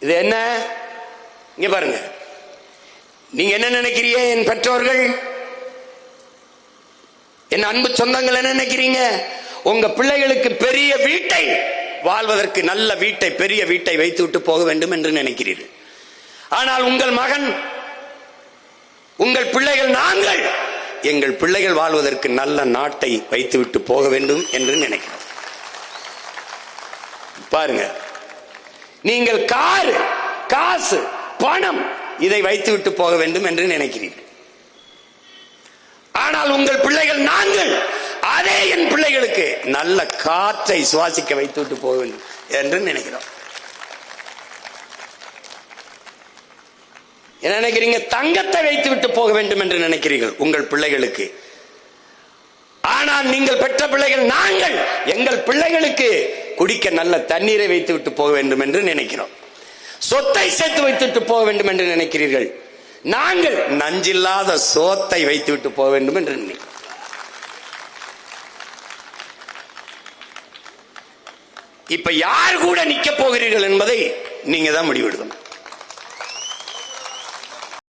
இது என்ன? இங்க பாருங்க. நீங்க என்ன நினைக்கிறீங்க என் பெற்றோர்கள்? என் அன்பு சொந்தங்கள் என்ன நினைக்கிறீங்க? உங்க பிள்ளைகளுக்கு பெரிய வீட்டை வாழ்வதற்கு நல்ல வீட்டை பெரிய வீட்டை வைத்து விட்டு போக வேண்டும் என்று நினைக்கிறீர்கள். ஆனால் உங்கள் மகன் உங்கள் பிள்ளைகள் நாங்கள் எங்கள் பிள்ளைகள் வாழ்வதற்கு நல்ல நாட்டை வைத்துவிட்டு போக வேண்டும் என்று நினைக்கிறோம். பாருங்க. நீங்கள் காரு காசு பணம் இதை வைத்துவிட்டு போக வேண்டும் என்று நினைக்கிறீர்கள். ஆனால் உங்கள் பிள்ளைகள் நாங்கள் அதே என் பிள்ளைகளுக்கு நல்ல காற்றை சுவாசிக்க வைத்துவிட்டு போக வேண்டும் என்று நினைக்கிறோம். என்ன நினைக்கிறீங்க? தங்கத்தை வைத்து விட்டு போக வேண்டும் என்று நினைக்கிறீர்கள் உங்கள் பிள்ளைகளுக்கு. ஆனால் நீங்கள் பெற்ற பிள்ளைகள் நாங்கள். எங்கள் பிள்ளைகளுக்கு குடிக்க நல்ல தண்ணீரை வைத்து விட்டு போக வேண்டும் என்று நினைக்கிறோம். சொத்தை சேர்த்து வைத்துட்டு போக வேண்டும் என்று நினைக்கிறீர்கள். நாங்கள் நஞ்சில்லாத சோத்தை வைத்து விட்டு போக வேண்டும் என்று நினைக்கிறோம். இப்ப யார் கூட நிக்க போகிறீர்கள் என்பதை நீங்க தான் முடிவெடுக்கணும்.